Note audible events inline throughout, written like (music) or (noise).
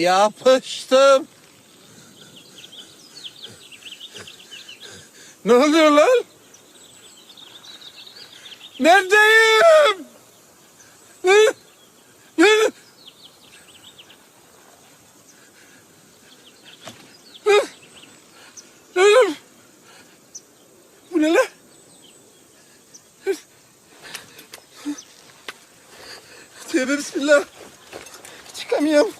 Yapıştım. Ne oluyor lan? Neredeyim? Bu ne lan? Tövbe bismillah. Çıkamıyorum.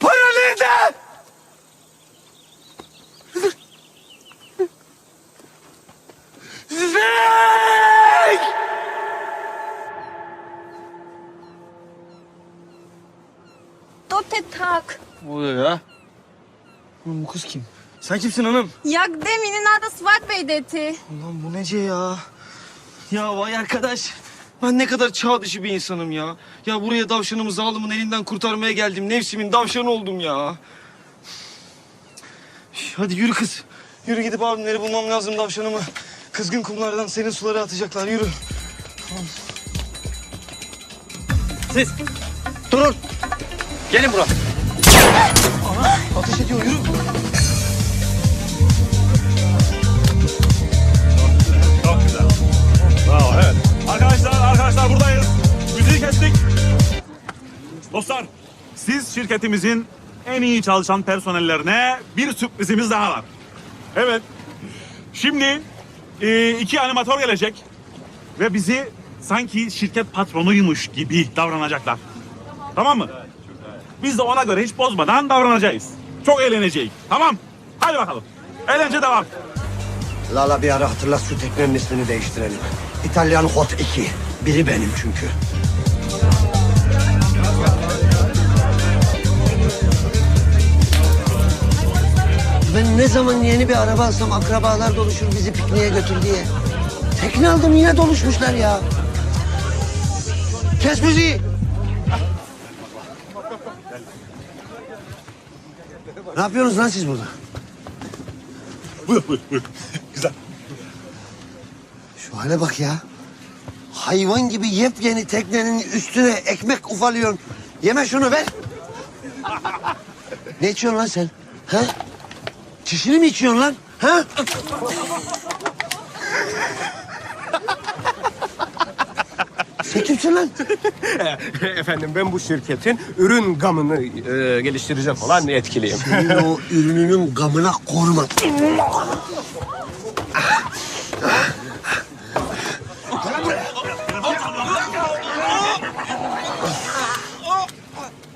Para nerede? Zek! Dote tak. Ne oluyor ya? Oğlum bu kız kim? Sen kimsin hanım? Jak deminin adı Svat Bey deti. Ulan bu nece ya? Ya vay arkadaş. Ben ne kadar çağ dışı bir insanım ya. Ya buraya davşanımı zalımın elinden kurtarmaya geldim. Nefsimin davşanı oldum ya. Hadi yürü kız. Yürü gidip abimleri bulmam lazım davşanımı. Kızgın kumlardan senin suları atacaklar. Yürü. Siz durun. Gelin buraya. Ateş ediyor yürü. Çok güzel. Bravo evet. Arkadaşlar arkadaşlar buradayız. Müziği kestik. Dostlar siz şirketimizin en iyi çalışan personellerine bir sürprizimiz daha var. Evet. Şimdi e, iki animatör gelecek ve bizi sanki şirket patronuymuş gibi davranacaklar. Tamam mı? Biz de ona göre hiç bozmadan davranacağız. Çok eğleneceğiz. Tamam. Hadi bakalım. Eğlence devam. Lala bir ara hatırlat şu teknenin ismini değiştirelim. İtalyan Hot 2. Biri benim çünkü. Ben ne zaman yeni bir araba alsam akrabalar doluşur bizi pikniğe götür diye. Tekne aldım yine doluşmuşlar ya. Kes müziği. Ne yapıyorsunuz lan siz burada? Buyur buyur buyur. Güzel. Şu hale bak ya. Hayvan gibi yepyeni teknenin üstüne ekmek ufalıyorsun. Yeme şunu ver. ne içiyorsun lan sen? Ha? Çişini mi içiyorsun lan? Ha? Sen kimsin lan? (laughs) Efendim ben bu şirketin ürün gamını e, geliştirecek olan yetkiliyim. Senin o ürününün gamına koruma.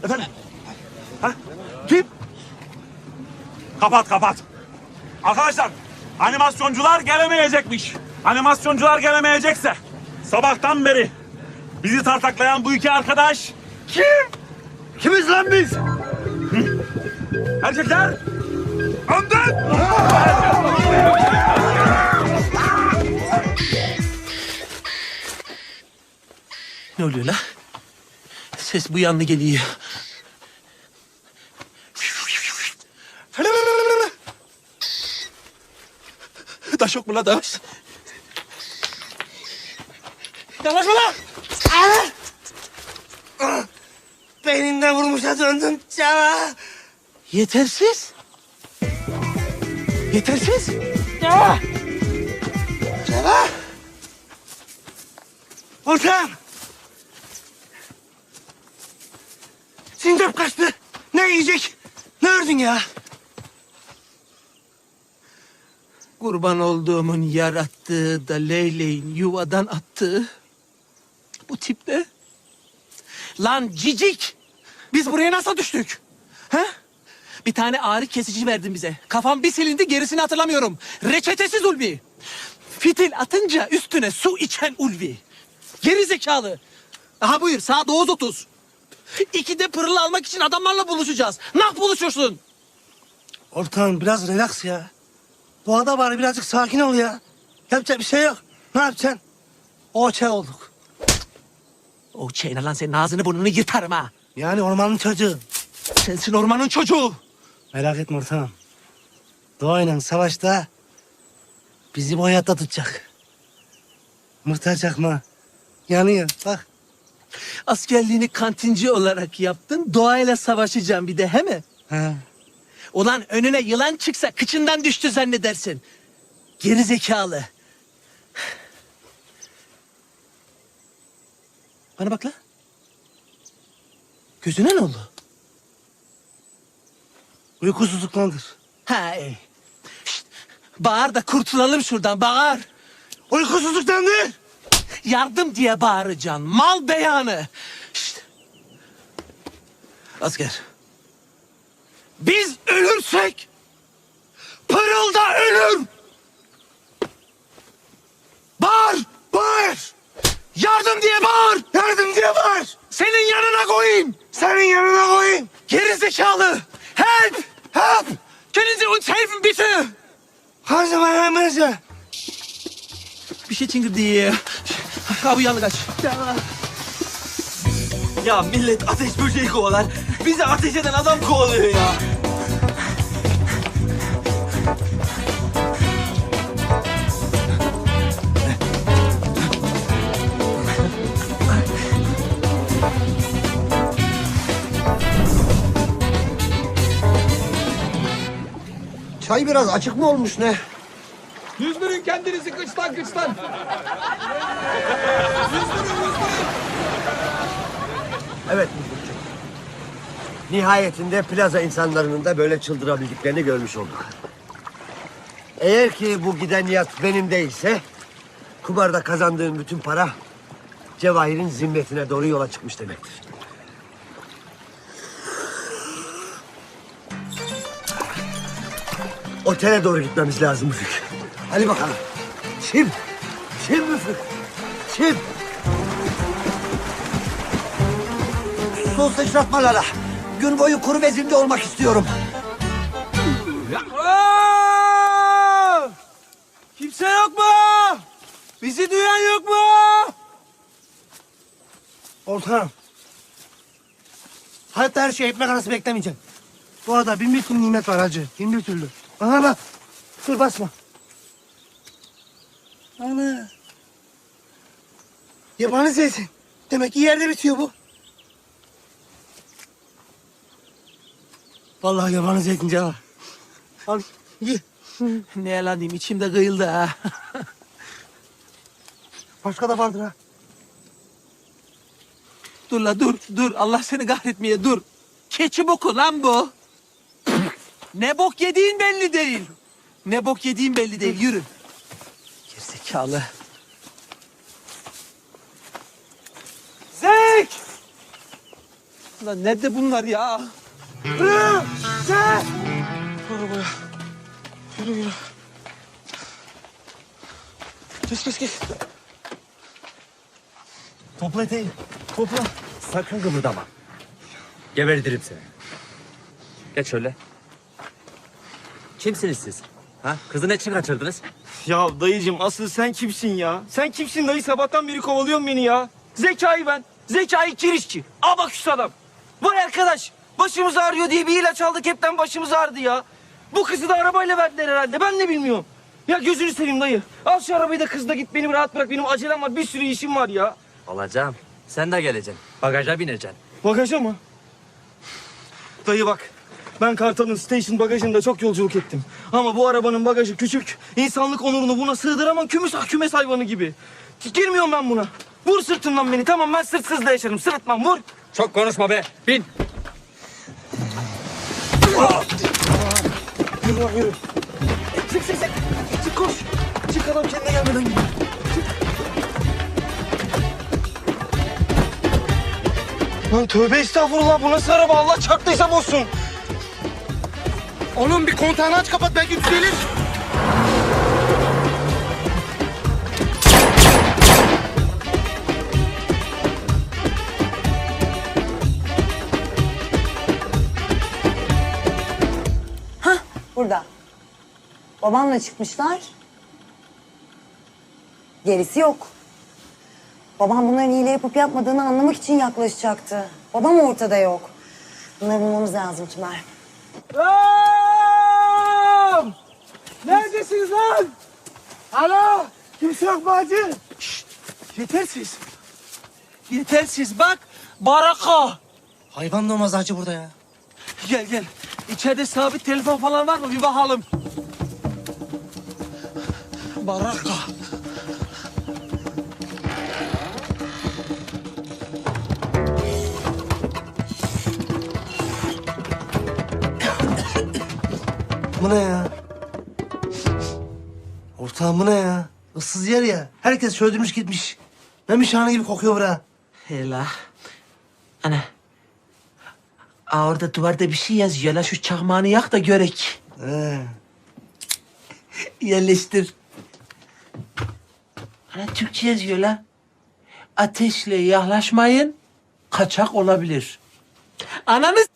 Efendim? Ha? Kim? Kapat kapat. Arkadaşlar animasyoncular gelemeyecekmiş. Animasyoncular gelemeyecekse sabahtan beri bizi tartaklayan bu iki arkadaş kim? Kimiz lan biz? Erkekler önden. Ne oluyor la? Ses bu yanlı geliyor. Taş yok mu la taş? Yavaş mı lan? Beyninde vurmuşa döndüm cana. Yetersiz. Yetersiz. Cana. Ortam. Sincap kaçtı. Ne yiyecek? Ne ördün ya? Kurban olduğumun yarattığı da leyleğin yuvadan attığı bu tip ne? Lan cicik! Biz buraya nasıl düştük? Ha? Bir tane ağrı kesici verdin bize. Kafam bir silindi gerisini hatırlamıyorum. Reçetesiz Ulvi. Fitil atınca üstüne su içen Ulvi. Geri zekalı. Aha buyur saat 9.30. İkide pırıl almak için adamlarla buluşacağız. Nah buluşursun. Ortağım biraz relax ya. Doğada bari birazcık sakin ol ya. Yapacak bir şey yok. Ne yapacaksın? O olduk. O çeyne lan senin ağzını burnunu yırtarım ha. Yani ormanın çocuğu. Sensin ormanın çocuğu. Merak etme ortağım. Doğayla savaşta bizi bu hayatta tutacak. Muhtar çakma. Yanıyor bak. Askerliğini kantinci olarak yaptın. Doğayla savaşacaksın bir de he mi? Ha. Ulan önüne yılan çıksa kıçından düştü zannedersin. Geri zekalı. Bana bak lan. Gözüne ne oldu? Uykusuzluktandır. Ha iyi. Şşt, bağır da kurtulalım şuradan bağır. Uykusuzluktandır. Yardım diye bağıracaksın. Mal beyanı. Şşt. Asker. Biz ölürsek Pırıl da ölür. Bağır. Yardım diye bağır. Yardım diye bağır. Senin yanına koyayım. Senin yanına koyayım. Geri zekalı. Help. Help. Können Sie uns helfen bitte? Her zaman hemen Bir şey çıngır diye. Abi yanı kaç. Ya millet ateş böceği kovalar. Bizi ateş eden adam kovalıyor ya. Çay biraz açık mı olmuş ne? Yüzdürün kendinizi kıçtan kıçtan. Evet Müdürcüğüm. Nihayetinde plaza insanlarının da böyle çıldırabildiklerini görmüş olduk. Eğer ki bu giden yat benim değilse... ...kumarda kazandığım bütün para... ...Cevahir'in zimmetine doğru yola çıkmış demektir. Otele doğru gitmemiz lazım Müfük. Hadi bakalım. Çim. Çim Müfük. Çim. Su sıçratma Lala. Gün boyu kuru vezimde olmak istiyorum. Kimse yok mu? Bizi duyan yok mu? Ortağım. Hayatta her şey ekmek arası beklemeyeceksin. Doğada bin bir türlü nimet var hacı. Bin bir türlü. Ana bak. Dur basma. Ana. Yabani zeytin. Demek ki yerde bitiyor bu. Vallahi yabani zeytin canım. Al ye. Ne lan diyeyim içimde kıyıldı ha. Başka da vardır ha. dur la dur dur Allah seni kahretmeye dur. Keçi boku lan bu. Ne bok yediğin belli değil. Ne bok yediğin belli değil yürü. Gerizekalı. Zek! Lan nerede bunlar ya? Hı, Zek! Kes kes kes. Topla eteği. Topla. Sakın kımıldama. Gebertirim seni. Geç şöyle. Kimsiniz siz? Ha? Kızı ne için kaçırdınız? Ya dayıcım asıl sen kimsin ya? Sen kimsin dayı sabahtan beri kovalıyorsun beni ya. Zekai ben. Zekai kirişçi. Abaküs adam. Vay arkadaş. Başımız ağrıyor diye bir ilaç aldık hepten başımız ağrıdı ya. Bu kızı da arabayla verdiler herhalde ben de bilmiyorum. Ya gözünü seveyim dayı. Al şu arabayı da kızla git beni rahat bırak. Benim acelem var bir sürü işim var ya. Alacağım. Sen de geleceksin. Bagaja bineceksin. Bagaja mı? Dayı bak. Ben Kartal'ın station bagajında çok yolculuk ettim. Ama bu arabanın bagajı küçük. İnsanlık onurunu buna sığdıramam. Kümes, kümes hayvanı gibi. Girmiyorum ben buna. Vur sırtımdan beni. Tamam ben sırtsız da yaşarım. Sırıtmam vur. Çok konuşma be. Bin. Yürü lan yürü. Çık çık çık. Çık koş. Çık adam kendine gelmeden gidiyor. Lan tövbe estağfurullah bu nasıl araba Allah çarptıysa bozsun. Oğlum bir kontağını aç kapat belki düzelir. burada. Babamla çıkmışlar. Gerisi yok. Babam bunların hile yapıp yapmadığını anlamak için yaklaşacaktı. Babam ortada yok. Bunları bulmamız lazım Tümer. Neredesiniz lan? Alo? Kimse yok mu hacı? Yetersiz. Yetersiz bak. Baraka. Hayvan olmaz hacı burada ya. Gel gel. İçeride sabit telefon falan var mı? Bir bakalım. Baraka. Bu ne ya? Ortağım bu ne ya? Issız yer ya. Herkes çöldürmüş gitmiş. Memişhane gibi kokuyor bura. Hela. Ana. Aa, orada duvarda bir şey yazıyor. La şu çakmağını yak da görek. He. (laughs) Yerleştir. Ana Türkçe yazıyor la. Ateşle yaklaşmayın. Kaçak olabilir. Ananı s-